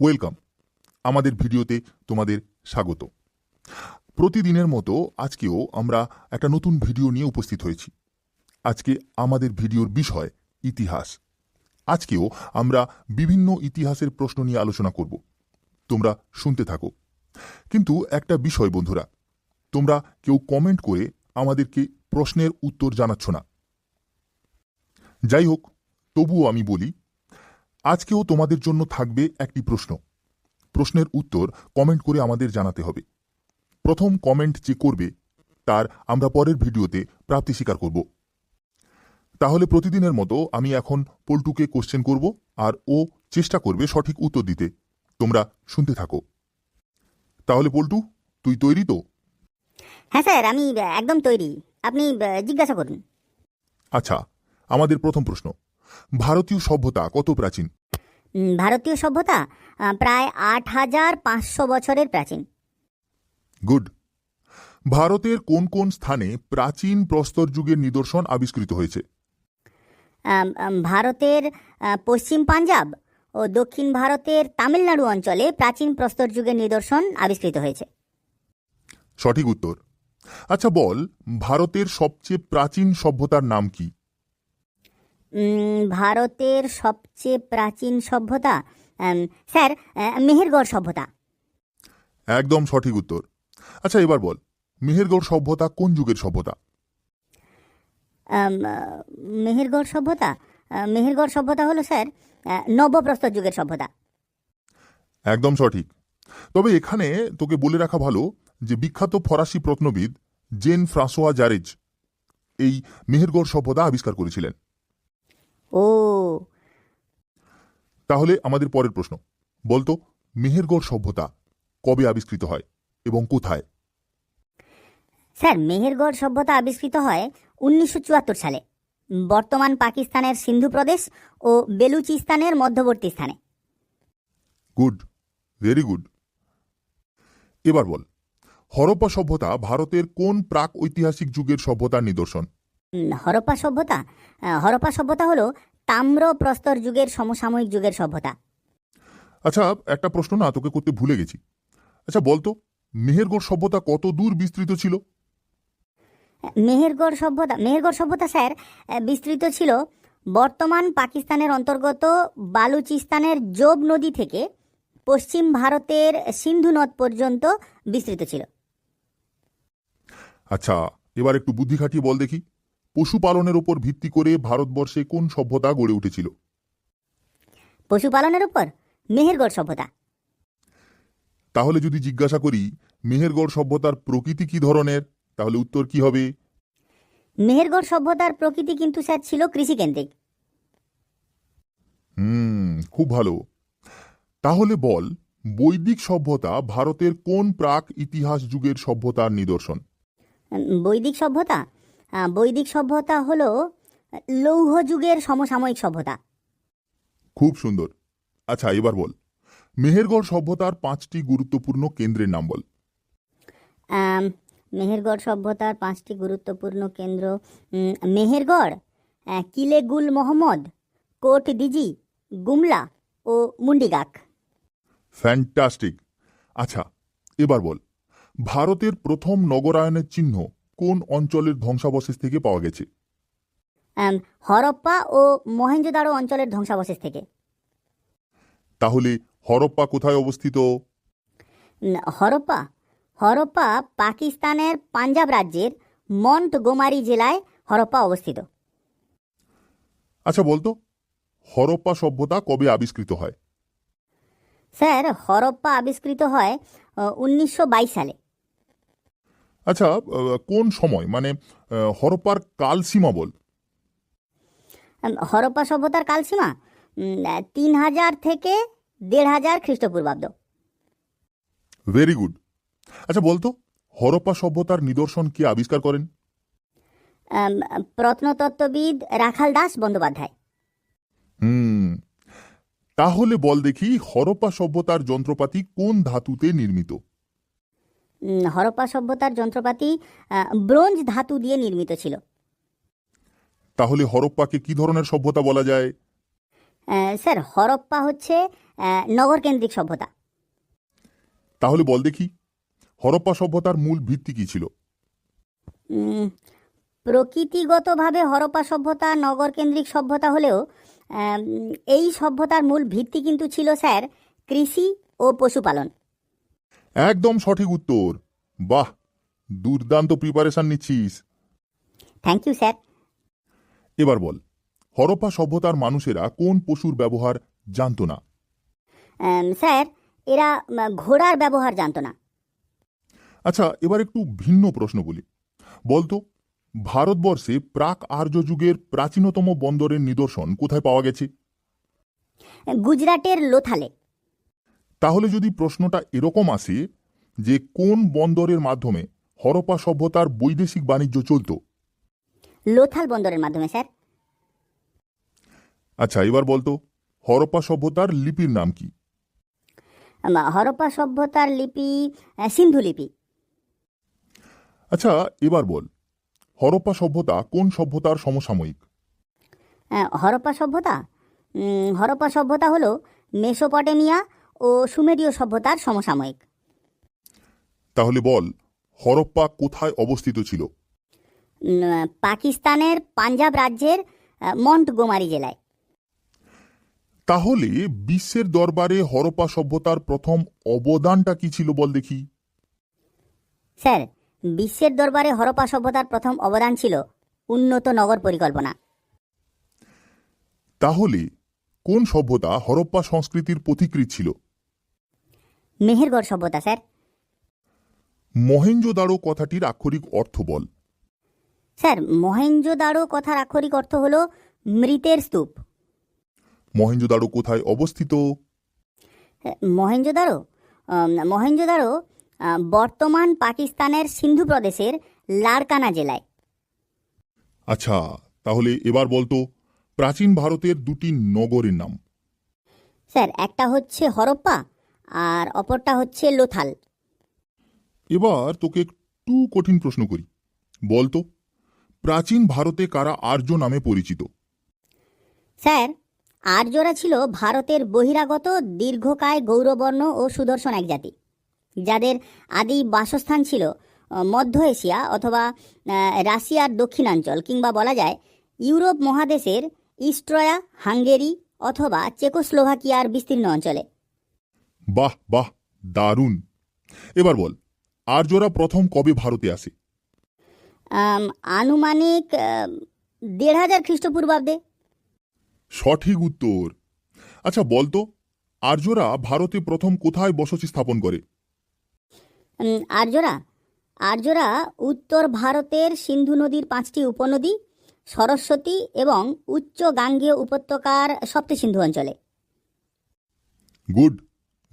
Welcome. আমাদের ভিডিওতে তোমাদের স্বাগত। প্রতিদিনের মতো আজকেও আমরা একটা নতুন ভিডিও নিয়ে উপস্থিত হয়েছি। আজকে আমাদের ভিডিওর বিষয় ইতিহাস। আজকেও আমরা বিভিন্ন ইতিহাসের প্রশ্ন নিয়ে আলোচনা করব। তোমরা শুনতে থাকো। কিন্তু একটা বিষয় বন্ধুরা, তোমরা কেউ কমেন্ট করে আমাদেরকে প্রশ্নের উত্তর জানাচ্ছ না। যাই হোক, তবুও আমি বলি আজকেও তোমাদের জন্য থাকবে একটি প্রশ্ন। প্রশ্নের উত্তর কমেন্ট করে আমাদের জানাতে হবে। প্রথম কমেন্ট যে করবে তার আমরা পরের ভিডিওতে প্রাপ্তি স্বীকার করব। তাহলে প্রতিদিনের মতো আমি এখন পল্টুকে কোশ্চেন করব আর ও চেষ্টা করবে সঠিক উত্তর দিতে। তোমরা শুনতে থাকো। তাহলে পল্টু তুই তৈরি তো? হ্যাঁ স্যার আমি একদম তৈরি। আপনি জিজ্ঞাসা করুন। আচ্ছা আমাদের প্রথম প্রশ্ন। ভারতীয় সভ্যতা কত প্রাচীন? ভারতীয় সভ্যতা প্রায় আট হাজার পাঁচশো বছরের প্রাচীন। গুড। ভারতের কোন কোন স্থানে প্রাচীন প্রস্তর যুগের নিদর্শন আবিষ্কৃত হয়েছে? ভারতের পশ্চিম পাঞ্জাব ও দক্ষিণ ভারতের তামিলনাড়ু অঞ্চলে প্রাচীন প্রস্তর যুগের নিদর্শন আবিষ্কৃত হয়েছে। সঠিক উত্তর। আচ্ছা বল ভারতের সবচেয়ে প্রাচীন সভ্যতার নাম কি? ভারতের সবচেয়ে প্রাচীন সভ্যতা স্যার মেহেরগড় সভ্যতা। একদম সঠিক উত্তর। আচ্ছা এবার বল মেহেরগড় সভ্যতা কোন যুগের সভ্যতা? মেহেরগড় সভ্যতা? মেহেরগড় সভ্যতা হলো স্যার নবপ্রস্তর যুগের সভ্যতা। একদম সঠিক। তবে এখানে তোকে বলে রাখা ভালো যে বিখ্যাত ফরাসি প্রত্নবিদ জেন ফ্রাঁসোয়া জারেজ এই মেহেরগড় সভ্যতা আবিষ্কার করেছিলেন। ও। তাহলে আমাদের পরের প্রশ্ন। বলতো মেহেরগড় সভ্যতা কবে আবিষ্কৃত হয় এবং কোথায়? স্যার মেহেরগড় সভ্যতা আবিষ্কৃত হয় উনিশশো চুয়াত্তর সালে। বর্তমান পাকিস্তানের সিন্ধু প্রদেশ ও বেলুচিস্তানের মধ্যবর্তী স্থানে। Good very good. এবার বল হরপ্পা সভ্যতা ভারতের কোন প্রাক ঐতিহাসিক যুগের সভ্যতার নিদর্শন? হরপ্পা সভ্যতা হরপ্পা সভ্যতা হলো তাম্র প্রস্তর যুগের সমসাময়িক যুগের সভ্যতা। আচ্ছা একটা প্রশ্ন না তোকে করতে ভুলে গেছি। আচ্ছা বলতো মেহেরগড় সভ্যতা কত দূর বিস্তৃত ছিল? মেহেরগড় সভ্যতা মেহেরগড় সভ্যতা স্যার বিস্তৃত ছিল বর্তমান পাকিস্তানের অন্তর্গত বালুচিস্তানের জোব নদী থেকে পশ্চিম ভারতের সিন্ধু নদ পর্যন্ত বিস্তৃত ছিল। আচ্ছা এবার একটু বুদ্ধি খাটিয়ে বল দেখি। পশুপালনের উপর ভিত্তি করে ভারতবর্ষে কোন সভ্যতা গড়ে উঠেছিল? পশুপালনের উপর? মেহেরগড় সভ্যতা। তাহলে যদি জিজ্ঞাসা করি মেহেরগড় সভ্যতার প্রকৃতি কি ধরনের? তাহলে উত্তর কি হবে? মেহেরগড় সভ্যতার প্রকৃতি কিন্তু স্যার ছিল কৃষিকেন্দ্রিক। হুম খুব ভালো। তাহলে বল বৈদিক সভ্যতা ভারতের কোন প্রাক ইতিহাস যুগের সভ্যতার নিদর্শন? বৈদিক সভ্যতা? বৈদিক সভ্যতা হলো লৌহ যুগের সমসাময়িক সভ্যতা। খুব সুন্দর। আচ্ছা এবার বল। মেহেরগড় সভ্যতার পাঁচটি গুরুত্বপূর্ণ কেন্দ্রের নাম বল। মেহেরগড় সভ্যতার পাঁচটি গুরুত্বপূর্ণ কেন্দ্র মেহেরগড় কিলে গুল মোহাম্মদ কোট দিজি গুমলা ও মুন্ডিগাক। ফ্যান্টাস্টিক আচ্ছা এবার বল। ভারতের প্রথম নগরায়নের চিহ্ন কোন অঞ্চলের ধ্বংসাবশেষ থেকে পাওয়া গেছে? হরপ্পা ও মহেঞ্জোদারো অঞ্চলের ধ্বংসাবশেষ থেকে। তাহলে হরপ্পা কোথায় অবস্থিত? হরপ্পা? হরপ্পা পাকিস্তানের পাঞ্জাব রাজ্যের মন্ট গোমারি জেলায় হরপ্পা অবস্থিত। আচ্ছা বলতো হরপ্পা সভ্যতা কবে আবিষ্কৃত হয়? স্যার হরপ্পা আবিষ্কৃত হয় উনিশশো বাইশ সালে। আচ্ছা কোন সময়? মানে হরপ্পার কালসীমা বল। হরপ্পা সভ্যতার কালসীমা? তিন হাজার থেকে দেড় হাজার খ্রিস্টপূর্বাব্দ। ভেরি গুড আচ্ছা বলতো হরপ্পা সভ্যতার নিদর্শন কে আবিষ্কার করেন? প্রত্নতত্ত্ববিদ রাখাল দাস বন্দ্যোপাধ্যায়। হুম তাহলে বল দেখি হরপ্পা সভ্যতার যন্ত্রপাতি কোন ধাতুতে নির্মিত? হরপ্পা সভ্যতার যন্ত্রপাতি ব্রোঞ্জ ধাতু দিয়ে নির্মিত ছিল। তাহলে হরপ্পাকে কি ধরনের সভ্যতা বলা যায়? স্যার হরপ্পা হচ্ছে আহ, নগরকেন্দ্রিক সভ্যতা। তাহলে বল দেখি হরপ্পা সভ্যতার মূল ভিত্তি কি ছিল? প্রকৃতিগতভাবে হরপ্পা সভ্যতা নগরকেন্দ্রিক সভ্যতা হলেও এই সভ্যতার মূল ভিত্তি কিন্তু ছিল স্যার কৃষি ও পশুপালন। একদম সঠিক উত্তর। বাহ দুর্দান্ত প্রিপারেশন নিচ্ছিস। থ্যাংক ইউ স্যার এবার বল হরপ্পা সভ্যতার মানুষেরা কোন পশুর ব্যবহার জানতো না? স্যার এরা ঘোড়ার ব্যবহার জানতো না। আচ্ছা এবার একটু ভিন্ন প্রশ্ন বলি। বলতো ভারতবর্ষে প্রাক আর্য যুগের প্রাচীনতম বন্দরের নিদর্শন কোথায় পাওয়া গেছে? গুজরাটের লোথালে। তাহলে যদি প্রশ্নটা এরকম আসে যে কোন বন্দরের মাধ্যমে হরপ্পা সভ্যতার বৈদেশিক বাণিজ্য চলত? লোথাল বন্দরের মাধ্যমে স্যার। আচ্ছা এবার বলতো হরপ্পা সভ্যতার লিপির নাম কি? হরপ্পা সভ্যতার লিপি সিন্ধু লিপি। আচ্ছা এবার বল হরপ্পা সভ্যতা কোন সভ্যতার সমসাময়িক? হরপ্পা সভ্যতা? হরপ্পা সভ্যতা হলো মেসোপটেমিয়া ও সুমেরীয় সভ্যতার সমসাময়িক। তাহলে বল হরপ্পা কোথায় অবস্থিত ছিল? পাকিস্তানের পাঞ্জাব রাজ্যের মন্টগোমারি জেলায়। তাহলে বিশ্বের দরবারে হরপ্পা সভ্যতার প্রথম অবদানটা কি ছিল বল দেখি। স্যার বিশ্বের দরবারে হরপ্পা সভ্যতার প্রথম অবদান ছিল উন্নত নগর পরিকল্পনা। তাহলে কোন সভ্যতা হরপ্পা সংস্কৃতির পথিকৃৎ ছিল? মেহেরগড় সভ্যতা স্যার। মহেঞ্জোদারো কথাটির আক্ষরিক অর্থ বল। স্যার মহেঞ্জোদারো কথার আক্ষরিক অর্থ হলো মৃতের স্তূপ। মহেঞ্জোদারো কোথায় অবস্থিত? মহেঞ্জোদারো মহেঞ্জোদারো বর্তমান পাকিস্তানের সিন্ধু প্রদেশের লারকানা জেলায়। আচ্ছা তাহলে এবার বলতো প্রাচীন ভারতের দুটি নগরের নাম। স্যার একটা হচ্ছে হরপ্পা আর অপরটা হচ্ছে লোথাল। এবার তোকে একটু কঠিন প্রশ্ন করি। বলতো প্রাচীন ভারতে কারা আর্য নামে পরিচিত? স্যার আর্যরা ছিল ভারতের বহিরাগত দীর্ঘকায় গৌরবর্ণ ও সুদর্শন এক জাতি যাদের আদি বাসস্থান ছিল মধ্য এশিয়া অথবা রাশিয়ার দক্ষিণাঞ্চল কিংবা বলা যায় ইউরোপ মহাদেশের ইস্ট্রয়া হাঙ্গেরি অথবা চেকোস্লোভাকিয়ার বিস্তীর্ণ অঞ্চলে। বাহ বাহ দারুণ। এবার বল আর্যরা প্রথম কবে ভারতে আসে? আনুমানিক দেড় হাজার খ্রিস্টপূর্বাব্দে। সঠিক উত্তর। আচ্ছা বলতো আর্যরা ভারতে প্রথম কোথায় বসতি স্থাপন করে? আর্যরা আর্যরা উত্তর ভারতের সিন্ধু নদীর পাঁচটি উপনদী সরস্বতী এবং উচ্চ গাঙ্গেয় উপত্যকার সপ্তসিন্ধু অঞ্চলে। গুড।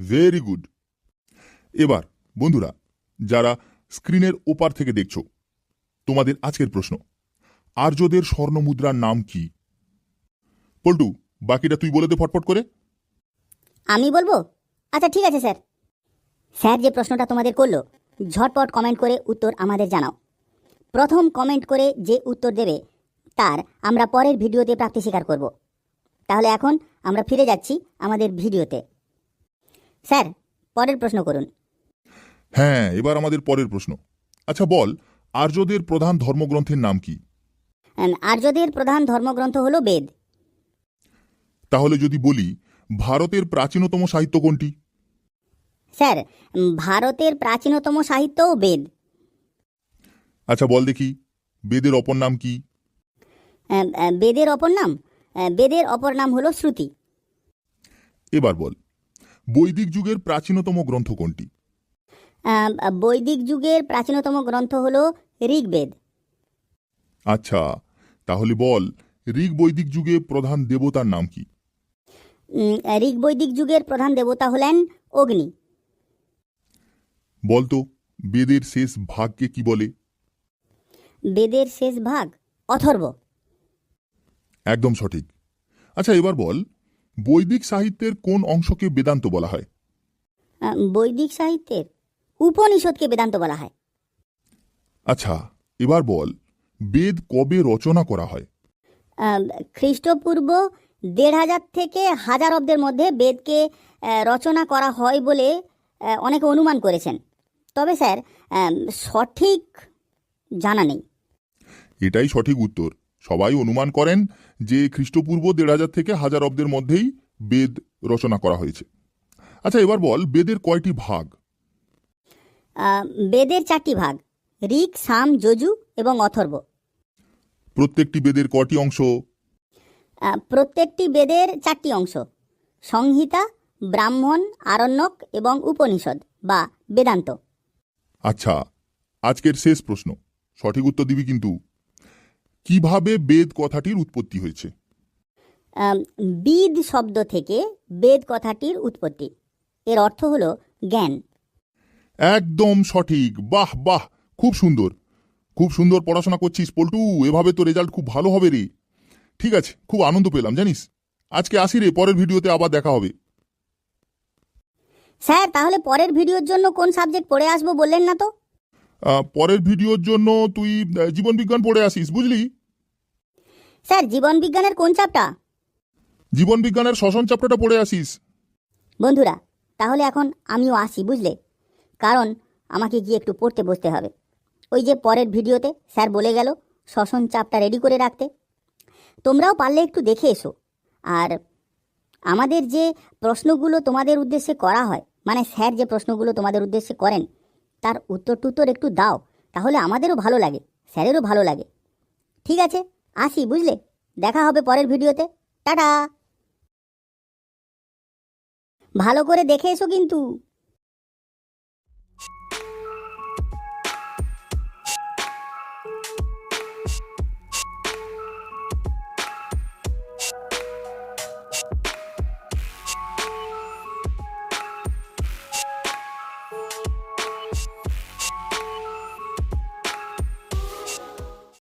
ভেরি গুড এবার, বন্ধুরা, যারা স্ক্রিনের ওপার থেকে দেখছ, তোমাদের আজকের প্রশ্ন। আর্যদের স্বর্ণমুদ্রার নাম কি? পল্টু, বাকিটা তুই বলে দে ফটফট করে। আমি বলব? আচ্ছা ঠিক আছে, স্যার। স্যার যে প্রশ্নটা তোমাদের করল, ঝটপট কমেন্ট করে উত্তর আমাদের জানাও। প্রথম কমেন্ট করে যে উত্তর দেবে, তার আমরা পরের ভিডিওতে প্রাপ্তি স্বীকার করব। তাহলে এখন আমরা ফিরে যাচ্ছি আমাদের ভিডিওতে। স্যার পরের প্রশ্ন করুন। হ্যাঁ এবার আমাদের পরের প্রশ্ন। আচ্ছা বল আর্যদের প্রধান ধর্মগ্রন্থের নাম কি? আর্যদের প্রধান ধর্মগ্রন্থ হল বেদ। তাহলে যদি বলি ভারতের প্রাচীনতম সাহিত্য কোনটি? স্যার ভারতের প্রাচীনতম সাহিত্যও বেদ। আচ্ছা বল দেখি বেদের অপর নাম কি? বেদের অপর নাম? বেদের অপর নাম হলো শ্রুতি। এবার বল বৈদিক যুগের প্রাচীনতম গ্রন্থ কোনটি? বৈদিক যুগের প্রাচীনতম গ্রন্থ হলো ঋগ্বেদ। আচ্ছা তাহলে বল ঋগ বৈদিক যুগে প্রধান দেবতার নাম কি? ঋগ বৈদিক যুগের প্রধান দেবতা হলেন অগ্নি। বলতো বেদের শেষ ভাগকে কি বলে? বেদের শেষ ভাগ অথর্ব। একদম সঠিক। আচ্ছা এবার বল বৈদিক সাহিত্যের কোন অংশকে বেদান্ত বলা হয়? বৈদিক সাহিত্যের উপনিষদকে বেদান্ত বলা হয়। আচ্ছা এবার বল বেদ কবে রচনা করা হয়? খ্রিস্টপূর্ব দেড় হাজার থেকে হাজার অব্দের মধ্যে বেদকে রচনা করা হয় বলে অনেকে অনুমান করেছেন। তবে স্যার সঠিক জানা নেই। এটাই সঠিক উত্তর। সবাই অনুমান করেন যে খ্রিস্টপূর্ব দেড় হাজার থেকে হাজার অব্দের মধ্যেই বেদ রচনা করা হয়েছে। আচ্ছা এবার বল বেদের কয়টি ভাগ? বেদের চারটি ভাগ ঋক সাম যজু এবং অথর্ব। প্রত্যেকটি বেদের কটি অংশ? প্রত্যেকটি বেদের চারটি অংশ সংহিতা ব্রাহ্মণ আরণ্যক এবং উপনিষদ বা বেদান্ত। আচ্ছা আজকের শেষ প্রশ্ন। সঠিক উত্তর দিবি কিন্তু। কীভাবে বেদ কথাটির উৎপত্তি হয়েছে? বিদ শব্দ থেকে বেদ কথাটির উৎপত্তি। এর অর্থ হলো জ্ঞান। একদম সঠিক। বাহ বাহ খুব সুন্দর। খুব সুন্দর পড়াশোনা করছিস পল্টু। এভাবে তো রেজাল্ট খুব ভালো হবে রে। ঠিক আছে খুব আনন্দ পেলাম জানিস? আজকে আসি রে পরের ভিডিওতে আবার দেখা হবে। স্যার তাহলে পরের ভিডিওর জন্য কোন সাবজেক্ট পড়ে আসব বললেন না তো? পরের ভিডিওর জন্য তুই আহ, জীবনবিজ্ঞান পড়ে আসিস বুঝলি? স্যার জীবন বিজ্ঞানের কোন চাপটা জীবন বিজ্ঞানের শ্বসন চ্যাপ্টারটা পড়ে আসিস। বন্ধুরা তাহলে এখন আমিও আসি বুঝলে? কারণ আমাকে গিয়ে একটু পড়তে বসতে হবে। ওই যে পরের ভিডিওতে স্যার বলে গেল শ্বসন চাপটা রেডি করে রাখতে। তোমরাও পারলে একটু দেখে এসো। আর আমাদের যে প্রশ্নগুলো তোমাদের উদ্দেশ্যে করা হয় মানে স্যার যে প্রশ্নগুলো তোমাদের উদ্দেশ্যে করেন তার উত্তর টুত্তর একটু দাও, তাহলে আমাদেরও ভালো লাগে, স্যারেরও ভালো লাগে। ঠিক আছে, আসি, বুঝলে? দেখা হবে পরের ভিডিওতে। টাটা! ভালো করে দেখে এসো কিন্তু।